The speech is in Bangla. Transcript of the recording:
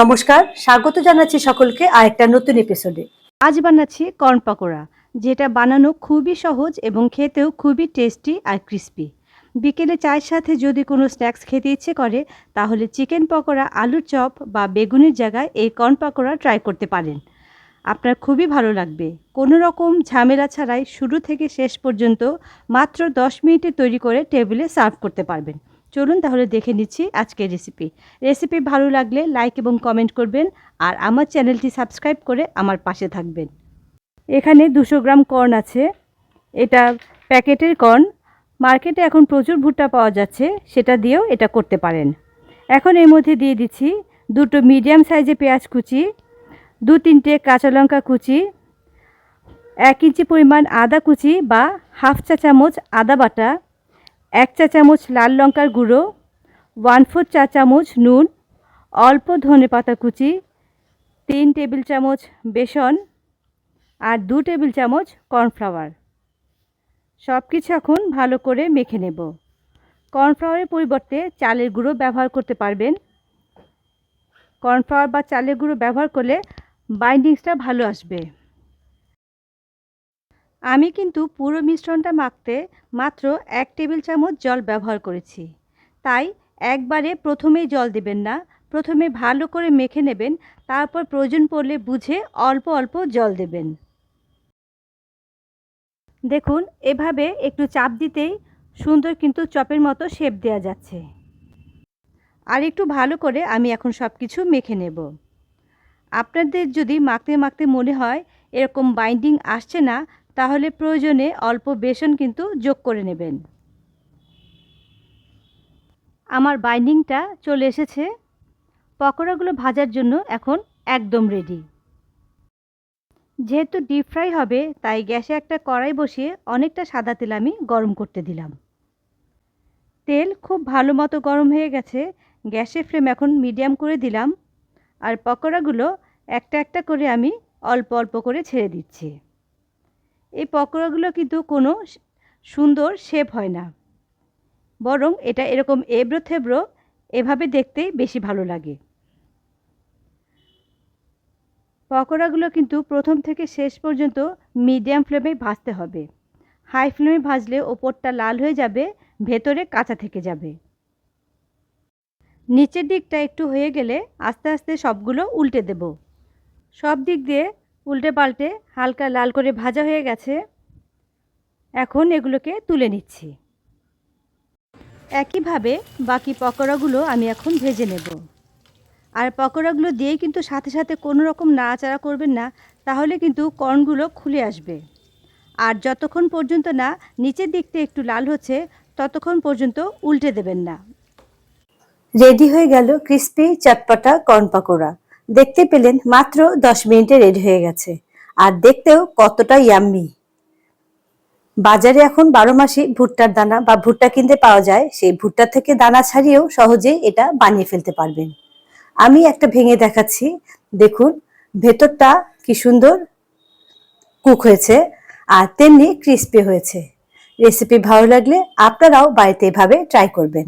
নমস্কার, স্বাগত জানাচ্ছি সকলকে আরেকটা নতুন এপিসোডে আজ বানাচ্ছি কর্ন পকোড়া, যেটা বানানো খুবই সহজ এবং খেতেও খুবই টেস্টি আর ক্রিস্পি বিকেলে চায়ের সাথে যদি কোনো স্ন্যাক্স খেতে ইচ্ছে করে, তাহলে চিকেন পকোড়া, আলুর চপ বা বেগুনের জায়গায় এই কর্ন পকোড়া ট্রাই করতে পারেন। আপনার খুবই ভালো লাগবে। কোনো রকম ঝামেলা ছাড়াই শুরু থেকে শেষ পর্যন্ত মাত্র দশ মিনিটে তৈরি করে টেবিলে সার্ভ করতে পারবেন। চলুন তাহলে দেখে নিচ্ছি আজকের রেসিপি রেসিপি ভালো লাগলে লাইক এবং কমেন্ট করবেন আর আমার চ্যানেলটি সাবস্ক্রাইব করে আমার পাশে থাকবেন। এখানে দুশো গ্রাম কর্ন আছে। এটা প্যাকেটের কর্ন মার্কেটে এখন প্রচুর ভুট্টা পাওয়া যাচ্ছে, সেটা দিয়েও এটা করতে পারেন। এখন এর মধ্যে দিয়ে দিচ্ছি দুটো মিডিয়াম সাইজে পেঁয়াজ কুচি, দু তিনটে কাঁচা লঙ্কা কুচি, এক ইঞ্চি পরিমাণ আদা কুচি বা হাফ চা চামচ আদা বাটা এক চা চামচ লাল লঙ্কার গুঁড়ো ওয়ান ফোর চা চামচ নুন, অল্প ধনে পাতা কুচি, তিন টেবিল চামচ বেসন আর দু টেবিল চামচ কর্নফ্লাওয়ার। সব কিছু এখন ভালো করে মেখে নেব। কর্নফ্লাওয়ারের পরিবর্তে চালের গুঁড়ো ব্যবহার করতে পারবেন। কর্নফ্লাওয়ার বা চালের গুঁড়ো ব্যবহার করলে বাইন্ডিংসটা ভালো আসবে। আমি কিন্তু পুরো মিশ্রণটা মাখতে মাত্র এক টেবিল চামচ জল ব্যবহার করেছি। তাই একবারে প্রথমেই জল দেবেন না, প্রথমে ভালো করে মেখে নেবেন, তারপর প্রয়োজন পড়লে বুঝে অল্প অল্প জল দেবেন। দেখুন, এভাবে একটু চাপ দিতেই সুন্দর কিন্তু চপের মতো শেপ দেওয়া যাচ্ছে। আর একটু ভালো করে আমি এখন সব কিছু মেখে নেব। আপনাদের যদি মাখতে মাখতে মনে হয় এরকম বাইন্ডিং আসছে না তাহলে প্রয়োজনে অল্প বেসন কিন্তু যোগ করে নেবেন। আমার বাইন্ডিংটা চলে এসেছে। পকোড়াগুলো ভাজার জন্য এখন একদম রেডি যেহেতু ডিপ ফ্রাই হবে, তাই গ্যাসে একটা কড়াই বসিয়ে অনেকটা সাদা তেল আমি গরম করতে দিলাম। তেল খুব ভালো মতো গরম হয়ে গেছে গ্যাসের ফ্লেম এখন মিডিয়াম করে দিলাম। আর পকোড়াগুলো একটা একটা করে আমি অল্প অল্প করে ছেড়ে দিচ্ছি। এই পকোড়াগুলো কিন্তু কোনো সুন্দর শেপ হয় না। বরং এটা এরকম এবড়ো থেবড়ো এভাবে দেখতেই বেশি ভালো লাগে। পকোড়াগুলো কিন্তু প্রথম থেকে শেষ পর্যন্ত মিডিয়াম ফ্লেমে ভাজতে হবে। হাই ফ্লেমে ভাজলে ওপরটা লাল হয়ে যাবে, ভেতরে কাঁচা থেকে যাবে। নিচের দিকটা একটু হয়ে গেলে আস্তে আস্তে সবগুলো উল্টে দেব। সব দিক দিয়ে উল্টে পাল্টে হালকা লাল করে ভাজা হয়ে গেছে। এখন এগুলোকে তুলে নিচ্ছি। একইভাবে বাকি পকোড়াগুলো আমি এখন ভেজে নেব। আর পকোড়াগুলো দিয়ে কিন্তু সাথে সাথে কোনো রকম নাড়াচাড়া করবেন না, তাহলে কিন্তু কর্নগুলো খুলে আসবে। আর যতক্ষণ পর্যন্ত না নিচের দিকটা একটু লাল হচ্ছে, ততক্ষণ পর্যন্ত উল্টে দেবেন না। রেডি হয়ে গেল ক্রিস্পি চটপটা কর্ন পাকোড়া। দেখতে পেলেন মাত্র দশ মিনিটে রেডি হয়ে গেছে। আর দেখতেও কতটা ইয়াম্মি বাজারে এখন বারো মাসে ভুট্টার দানা বা ভুট্টা কিনতে পাওয়া যায়, সেই ভুট্টা থেকে দানা ছাড়িয়েও সহজেই এটা বানিয়ে ফেলতে পারবেন। আমি একটা ভেঙে দেখাচ্ছি। দেখুন, ভেতরটা কি সুন্দর কুক হয়েছে আর তেমনি ক্রিস্পি হয়েছে। রেসিপি ভালো লাগলে আপনারাও বাড়িতে এভাবে ট্রাই করবেন।